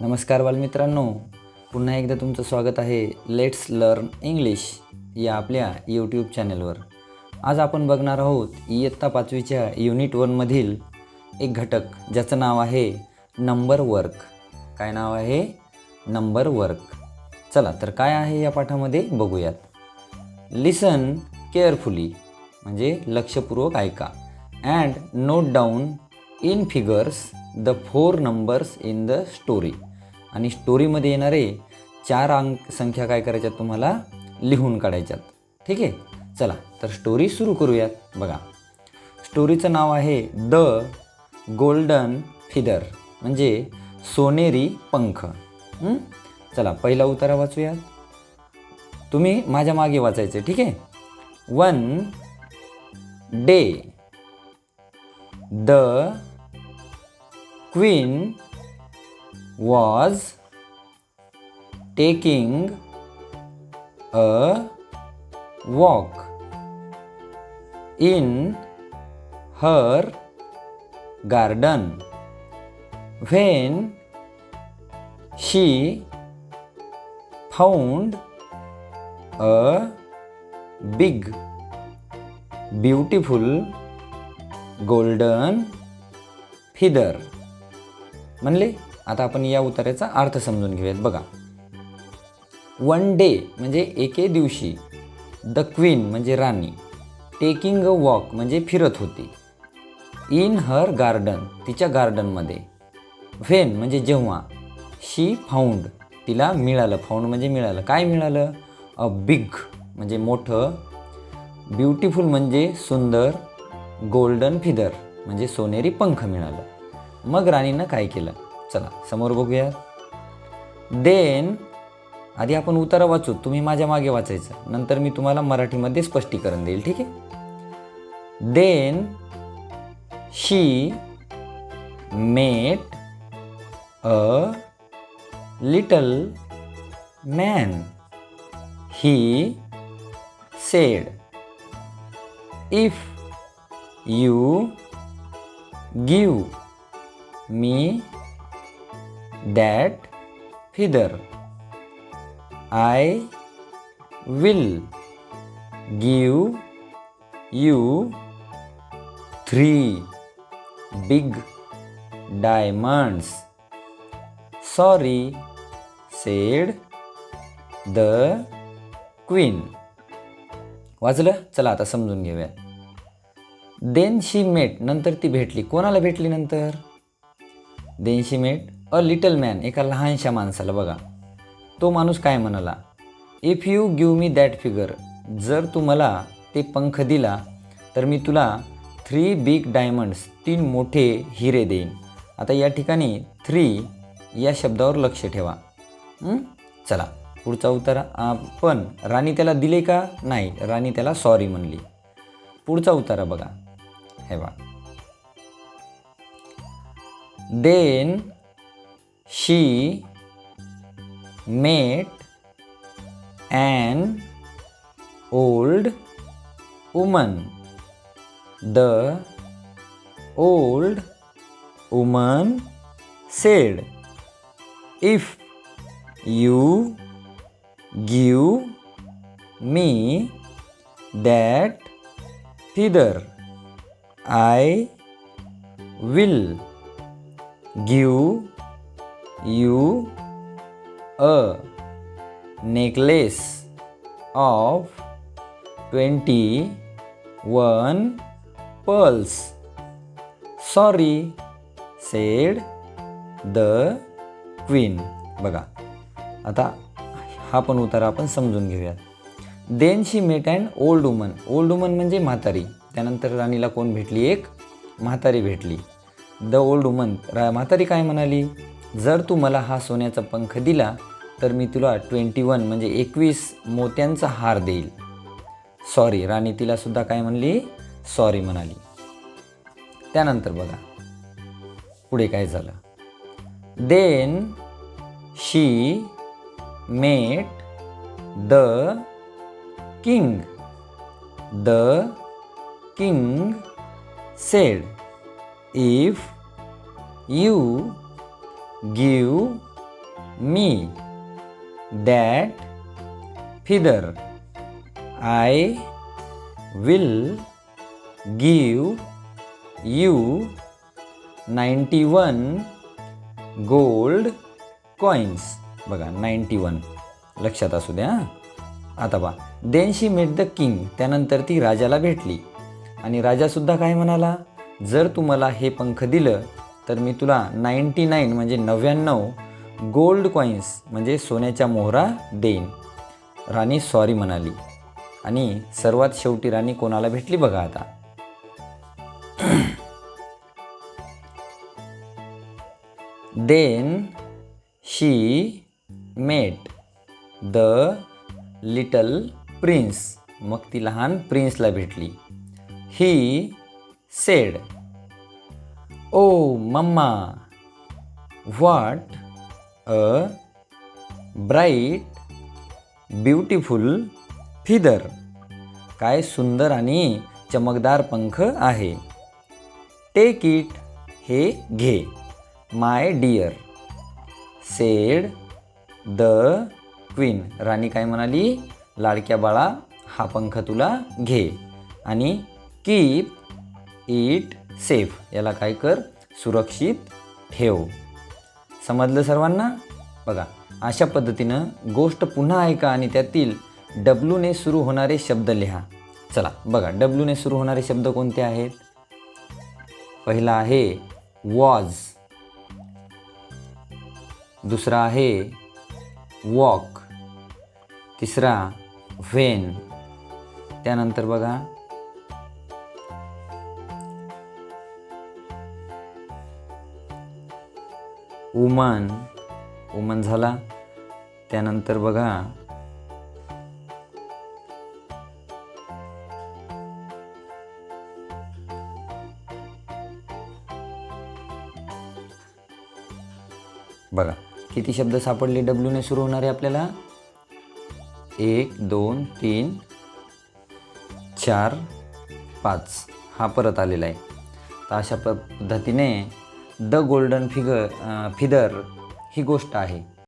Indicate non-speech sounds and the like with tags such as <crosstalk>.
नमस्कार बालमित्रांनो. पुन्हा एकदा तुमचं स्वागत आहे लेट्स लर्न इंग्लिश या आपल्या यूट्यूब चॅनलवर आज आपण बघणार आहोत इयत्ता पाचवीच्या युनिट वनमधील एक घटक ज्याचं नाव आहे नंबर वर्क काय नाव आहे? नंबर वर्क चला तर काय आहे या पाठामध्ये? बघूयात. लिसन केअरफुली म्हणजे लक्षपूर्वक ऐका. And note down in figures the four numbers in the story आणि स्टोरीमध्ये येणारे चार अंक संख्या काय करायच्यात तुम्हाला? लिहून काढायच्यात. ठीक आहे? चला तर स्टोरी सुरू करूयात. बघा. स्टोरीचं नाव आहे द गोल्डन फिदर म्हणजे सोनेरी पंख. चला पहिला उतारा वाचूयात. तुम्ही माझ्या मागे वाचायचे ठीक आहे? One day the queen was taking a walk in her garden when she found a big beautiful golden feather म्हणले आता आपण या उतार्याचा अर्थ समजून घेऊयात. बघा. वन डे म्हणजे एके दिवशी द क्वीन म्हणजे राणी टेकिंग अ वॉक म्हणजे फिरत होती. इन हर गार्डन तिच्या गार्डनमध्ये व्हेन म्हणजे जेव्हा शी फाऊंड तिला मिळालं. फाऊंड म्हणजे मिळालं. काय मिळालं? अ बिग म्हणजे मोठं ब्युटिफुल म्हणजे सुंदर गोल्डन फिदर म्हणजे सोनेरी पंख मिळालं. मग राणीनं काय केलं? चला समोर बघूया. देन आधी आपण उतारा वाचू. तुम्ही माझ्या मागे वाचायचं. नंतर मी तुम्हाला मराठीमध्ये स्पष्टीकरण देईल ठीक आहे? Then she met a little man he said if you give me that feather I will give you three big diamonds. Sorry, said the queen. वाचलं चला आता समजून घेऊया देन शी मेट नंतर ती भेटली कोणाला भेटली नंतर then she met a little man एका लहानशा माणसाला बघा. तो माणूस काय म्हणाला? If you give me that figure जर तू मला ते पंख दिला तर मी तुला थ्री बिग डायमंड्स तीन मोठे हिरे देईन. आता या ठिकाणी थ्री या शब्दावर लक्ष ठेवा. चला पुढचा उत्तर पण राणी त्याला दिले का? नाही राणी त्याला सॉरी म्हणली. पुढचा उतारा बघा. हे बा then she met an old woman. The old woman said, If you give me that feather, I will give you a necklace of twenty one pearls sorry said the queen बघा आता हा पण उतारा आपण समजून घेऊया then she met and old woman old woman म्हणजे म्हातारी. त्यानंतर राणीला कोण भेटली? एक म्हातारी भेटली. द ओल्ड वुमन रा म्हातारी काय म्हणाली? जर तू मला हा सोन्याचा पंख दिला तर मी तुला ट्वेंटी वन म्हणजे एकवीस मोत्यांचा हार देईल. सॉरी राणी तिलासुद्धा काय म्हणली? सॉरी म्हणाली. त्यानंतर बघा. पुढे काय झालं? Then she met the king the king said if you give me that feather I will give you ninety one gold coins बघा नाईंटी वन लक्षात असू द्या आता बा then she met the king त्यानंतर ती राजाला भेटली. आणि राजासुद्धा काय म्हणाला? जर तू मला हे पंख दिलं तर मी तुला नाईंटी नाईन म्हणजे नव्याण्णव गोल्ड कॉईन्स म्हणजे सोन्याच्या मोहरा देईन. राणी सॉरी म्हणाली. आणि सर्वात शेवटी राणी कोणाला भेटली बघा आता. <clears throat> Then she met the little prince. मग ती लहान प्रिन्सला भेटली. He said. Oh mamma what a bright beautiful feather काय सुंदर आणि चमकदार पंख आहे. टेक इट हे घे my dear said the queen राणी काय म्हणाली? लाडक्या बाळा हा पंख तुला घे आणि कीप इट सेफ. याला काय कर? सुरक्षित ठेव. समजलं सर्वांना? बघा अशा पद्धतीनं गोष्ट पुन्हा ऐका आणि त्यातील डब्ल्यूने सुरू होणारे शब्द लिहा. चला बघा डब्ल्यूने सुरू होणारे शब्द कोणते आहेत? पहिला आहे वॉज दुसरा आहे वॉक तिसरा व्हेन त्यानंतर बघा उमन उमन झाला. त्यानंतर बघा बघा किती शब्द सापडले डब्ल्यूने सुरू होणारे आपल्याला? एक दोन तीन चार पाच. हा परत आलेला आहे. तर अशा प पद्धतीने द गोल्डन फिगर फिदर ही गोष्ट आहे.